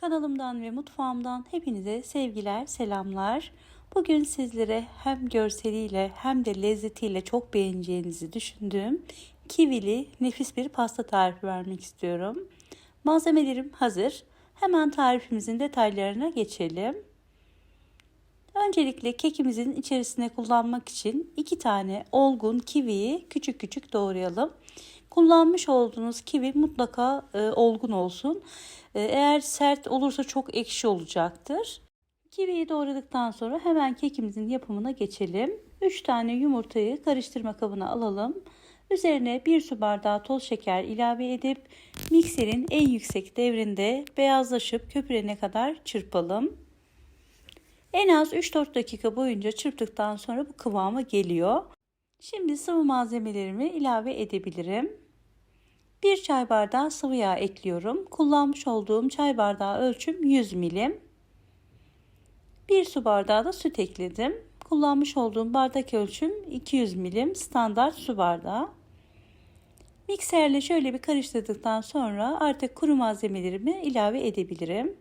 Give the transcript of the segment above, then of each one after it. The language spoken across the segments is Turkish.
Kanalımdan ve mutfağımdan hepinize sevgiler, selamlar. Bugün sizlere hem görseliyle hem de lezzetiyle çok beğeneceğinizi düşündüğüm kivili nefis bir pasta tarifi vermek istiyorum. Malzemelerim hazır. Hemen tarifimizin detaylarına geçelim. Öncelikle kekimizin içerisine kullanmak için iki tane olgun kiviyi küçük küçük doğrayalım. Kullanmış olduğunuz kivi mutlaka e, olgun olsun. E, eğer sert olursa çok ekşi olacaktır. Kiviyi doğradıktan sonra hemen kekimizin yapımına geçelim. 3 tane yumurtayı karıştırma kabına alalım. Üzerine 1 su bardağı toz şeker ilave edip mikserin en yüksek devrinde beyazlaşıp köpürene kadar çırpalım. En az 3-4 dakika boyunca çırptıktan sonra bu kıvama geliyor. Şimdi sıvı malzemelerimi ilave edebilirim. 1 çay bardağı sıvı yağ ekliyorum. Kullanmış olduğum çay bardağı ölçüm 100 milim. 1 su bardağı da süt ekledim. Kullanmış olduğum bardak ölçüm 200 milim standart su bardağı. Mikserle şöyle bir karıştırdıktan sonra artık kuru malzemelerimi ilave edebilirim.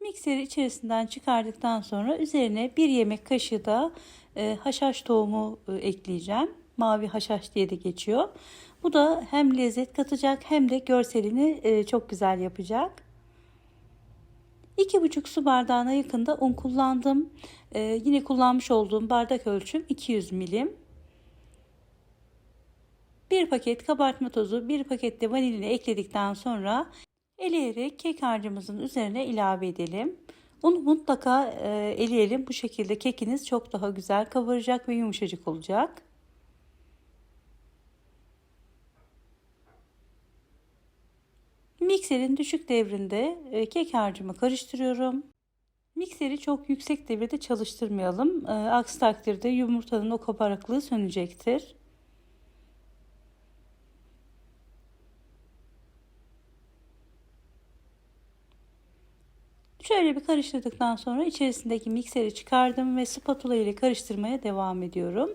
Mikseri içerisinden çıkardıktan sonra üzerine bir yemek kaşığı da e, haşhaş tohumu e, ekleyeceğim. Mavi haşhaş diye de geçiyor. Bu da hem lezzet katacak hem de görselini e, çok güzel yapacak. 2,5 su bardağına yakında un kullandım. E, yine kullanmış olduğum bardak ölçüm 200 milim. 1 paket kabartma tozu, 1 paket de vanilini ekledikten sonra eleyerek kek harcımızın üzerine ilave edelim. Unu mutlaka e, eleyelim. Bu şekilde kekiniz çok daha güzel kabaracak ve yumuşacık olacak. Mikserin düşük devrinde e, kek harcımı karıştırıyorum. Mikseri çok yüksek devirde çalıştırmayalım. E, aksi takdirde yumurtanın o kabarıklığı sönecektir. Şöyle bir karıştırdıktan sonra içerisindeki mikseri çıkardım ve spatula ile karıştırmaya devam ediyorum.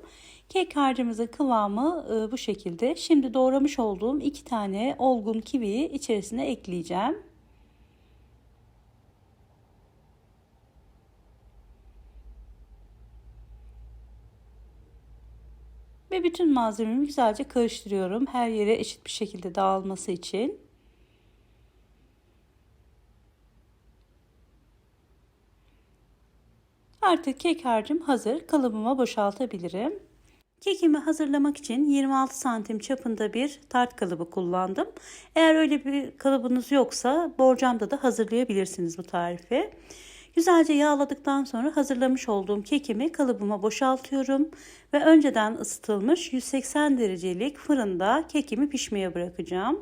Kek harcımızın kıvamı e, bu şekilde. Şimdi doğramış olduğum iki tane olgun kiviyi içerisine ekleyeceğim. Ve bütün malzememi güzelce karıştırıyorum. Her yere eşit bir şekilde dağılması için. Artık kek harcım hazır. Kalıbıma boşaltabilirim. Kekimi hazırlamak için 26 santim çapında bir tart kalıbı kullandım. Eğer öyle bir kalıbınız yoksa borcamda da hazırlayabilirsiniz bu tarifi. Güzelce yağladıktan sonra hazırlamış olduğum kekimi kalıbıma boşaltıyorum ve önceden ısıtılmış 180 derecelik fırında kekimi pişmeye bırakacağım.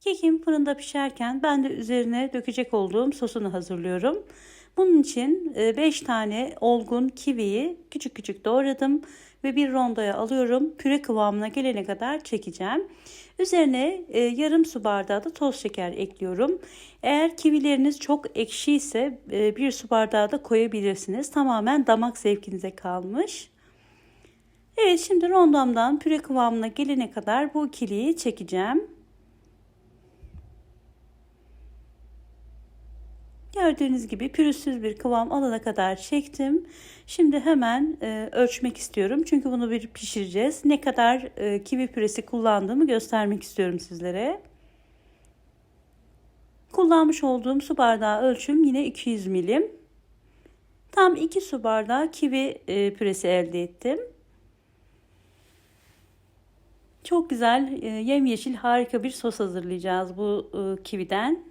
Kekim fırında pişerken ben de üzerine dökecek olduğum sosunu hazırlıyorum. Bunun için 5 e, tane olgun kiviyi küçük küçük doğradım ve bir rondoya alıyorum. Püre kıvamına gelene kadar çekeceğim. Üzerine e, yarım su bardağı da toz şeker ekliyorum. Eğer kivileriniz çok ekşi ise e, bir su bardağı da koyabilirsiniz. Tamamen damak zevkinize kalmış. Evet şimdi rondomdan püre kıvamına gelene kadar bu ikiliyi çekeceğim. Gördüğünüz gibi pürüzsüz bir kıvam alana kadar çektim. Şimdi hemen e, ölçmek istiyorum. Çünkü bunu bir pişireceğiz. Ne kadar e, kivi püresi kullandığımı göstermek istiyorum sizlere. Kullanmış olduğum su bardağı ölçüm yine 200 milim. Tam 2 su bardağı kivi e, püresi elde ettim. Çok güzel e, yemyeşil harika bir sos hazırlayacağız bu e, kividen.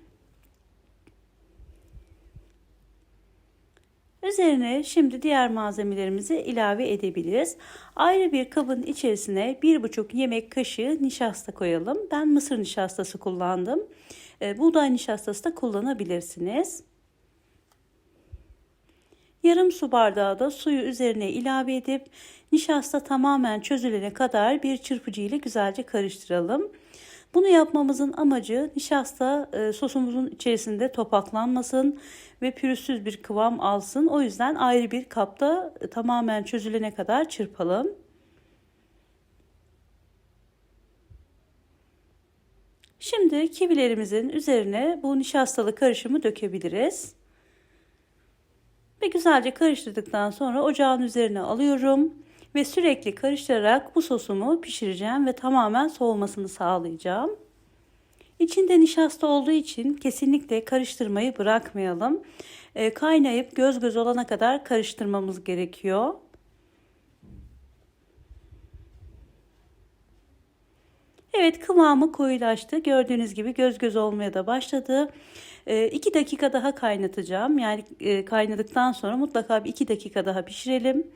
Üzerine şimdi diğer malzemelerimizi ilave edebiliriz. Ayrı bir kabın içerisine 1,5 yemek kaşığı nişasta koyalım. Ben mısır nişastası kullandım. E, buğday nişastası da kullanabilirsiniz. Yarım su bardağı da suyu üzerine ilave edip nişasta tamamen çözülene kadar bir çırpıcı ile güzelce karıştıralım. Bunu yapmamızın amacı nişasta e, sosumuzun içerisinde topaklanmasın ve pürüzsüz bir kıvam alsın. O yüzden ayrı bir kapta e, tamamen çözülene kadar çırpalım. Şimdi kivilerimizin üzerine bu nişastalı karışımı dökebiliriz. Ve güzelce karıştırdıktan sonra ocağın üzerine alıyorum ve sürekli karıştırarak bu sosumu pişireceğim ve tamamen soğumasını sağlayacağım. İçinde nişasta olduğu için kesinlikle karıştırmayı bırakmayalım. E, kaynayıp göz göz olana kadar karıştırmamız gerekiyor. Evet kıvamı koyulaştı. Gördüğünüz gibi göz göz olmaya da başladı. 2 dakika daha kaynatacağım. Yani e, kaynadıktan sonra mutlaka bir 2 dakika daha pişirelim.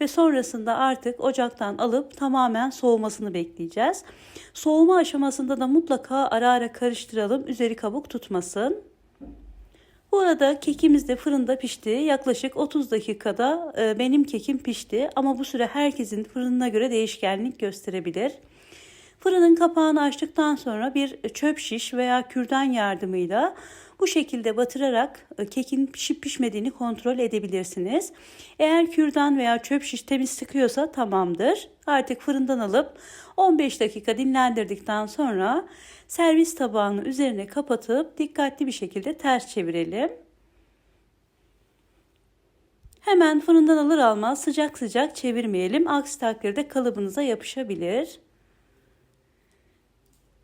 Ve sonrasında artık ocaktan alıp tamamen soğumasını bekleyeceğiz. Soğuma aşamasında da mutlaka ara ara karıştıralım. Üzeri kabuk tutmasın. Bu arada kekimiz de fırında pişti. Yaklaşık 30 dakikada e, benim kekim pişti. Ama bu süre herkesin fırınına göre değişkenlik gösterebilir. Fırının kapağını açtıktan sonra bir çöp şiş veya kürdan yardımıyla bu şekilde batırarak e, kekin pişip pişmediğini kontrol edebilirsiniz. Eğer kürdan veya çöp şiş temiz sıkıyorsa tamamdır. Artık fırından alıp 15 dakika dinlendirdikten sonra servis tabağını üzerine kapatıp dikkatli bir şekilde ters çevirelim. Hemen fırından alır almaz sıcak sıcak çevirmeyelim. Aksi takdirde kalıbınıza yapışabilir.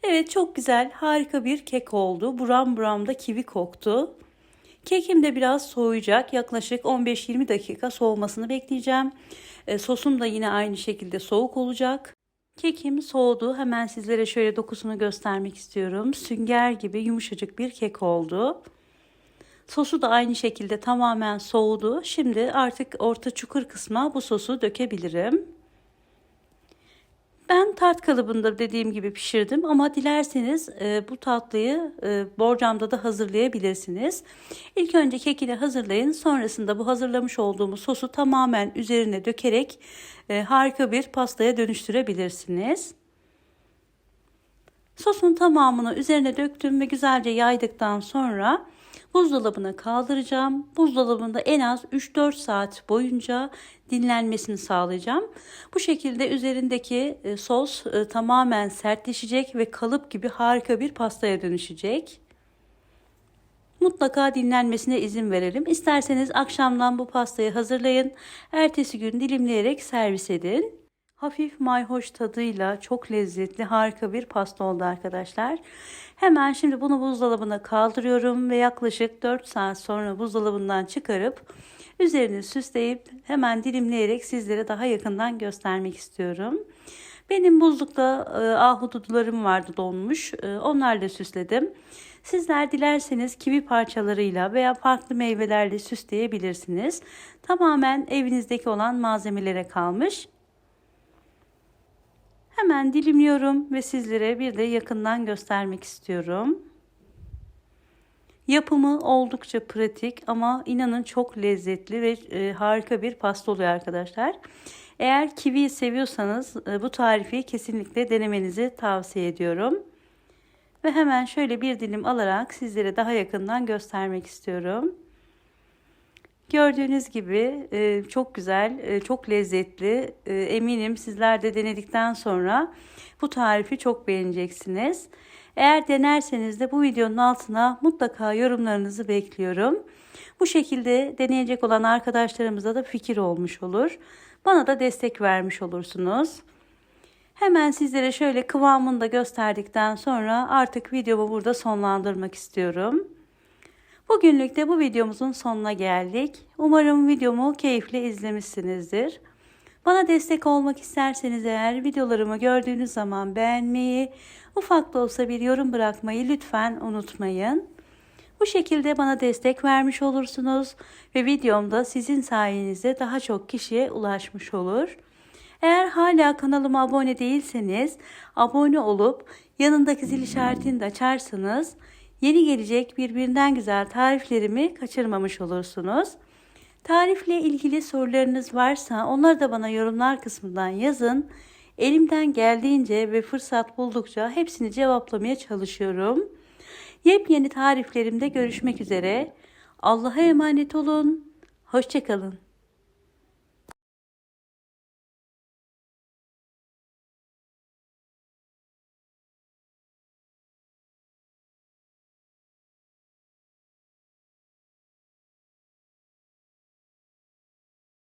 Evet çok güzel harika bir kek oldu. Buram buram da kivi koktu. Kekim de biraz soğuyacak. Yaklaşık 15-20 dakika soğumasını bekleyeceğim. E, sosum da yine aynı şekilde soğuk olacak. Kekim soğudu. Hemen sizlere şöyle dokusunu göstermek istiyorum. Sünger gibi yumuşacık bir kek oldu. Sosu da aynı şekilde tamamen soğudu. Şimdi artık orta çukur kısma bu sosu dökebilirim. Ben tart kalıbında dediğim gibi pişirdim ama dilerseniz e, bu tatlıyı e, borcamda da hazırlayabilirsiniz. İlk önce kekini hazırlayın. Sonrasında bu hazırlamış olduğumuz sosu tamamen üzerine dökerek e, harika bir pastaya dönüştürebilirsiniz. Sosun tamamını üzerine döktüm ve güzelce yaydıktan sonra buzdolabına kaldıracağım. Buzdolabında en az 3-4 saat boyunca dinlenmesini sağlayacağım. Bu şekilde üzerindeki e, sos e, tamamen sertleşecek ve kalıp gibi harika bir pastaya dönüşecek. Mutlaka dinlenmesine izin verelim. İsterseniz akşamdan bu pastayı hazırlayın. Ertesi gün dilimleyerek servis edin. Hafif mayhoş tadıyla çok lezzetli harika bir pasta oldu arkadaşlar. Hemen şimdi bunu buzdolabına kaldırıyorum ve yaklaşık 4 saat sonra buzdolabından çıkarıp üzerini süsleyip hemen dilimleyerek sizlere daha yakından göstermek istiyorum. Benim buzlukta e, ahududularım vardı donmuş. E, onlarla süsledim. Sizler dilerseniz kivi parçalarıyla veya farklı meyvelerle süsleyebilirsiniz. Tamamen evinizdeki olan malzemelere kalmış. Hemen dilimliyorum ve sizlere bir de yakından göstermek istiyorum. Yapımı oldukça pratik ama inanın çok lezzetli ve e, harika bir pasta oluyor arkadaşlar. Eğer kivi seviyorsanız e, bu tarifi kesinlikle denemenizi tavsiye ediyorum. Ve hemen şöyle bir dilim alarak sizlere daha yakından göstermek istiyorum. Gördüğünüz gibi e, çok güzel, e, çok lezzetli. E, eminim sizler de denedikten sonra bu tarifi çok beğeneceksiniz. Eğer denerseniz de bu videonun altına mutlaka yorumlarınızı bekliyorum. Bu şekilde deneyecek olan arkadaşlarımıza da fikir olmuş olur. Bana da destek vermiş olursunuz. Hemen sizlere şöyle kıvamını da gösterdikten sonra artık videomu burada sonlandırmak istiyorum. Bugünlük de bu videomuzun sonuna geldik. Umarım videomu keyifle izlemişsinizdir. Bana destek olmak isterseniz eğer videolarımı gördüğünüz zaman beğenmeyi, ufak da olsa bir yorum bırakmayı lütfen unutmayın. Bu şekilde bana destek vermiş olursunuz ve videomda sizin sayenizde daha çok kişiye ulaşmış olur. Eğer hala kanalıma abone değilseniz abone olup yanındaki zil işaretini de açarsanız yeni gelecek birbirinden güzel tariflerimi kaçırmamış olursunuz. Tarifle ilgili sorularınız varsa onları da bana yorumlar kısmından yazın. Elimden geldiğince ve fırsat buldukça hepsini cevaplamaya çalışıyorum. Yepyeni tariflerimde görüşmek üzere. Allah'a emanet olun. Hoşçakalın.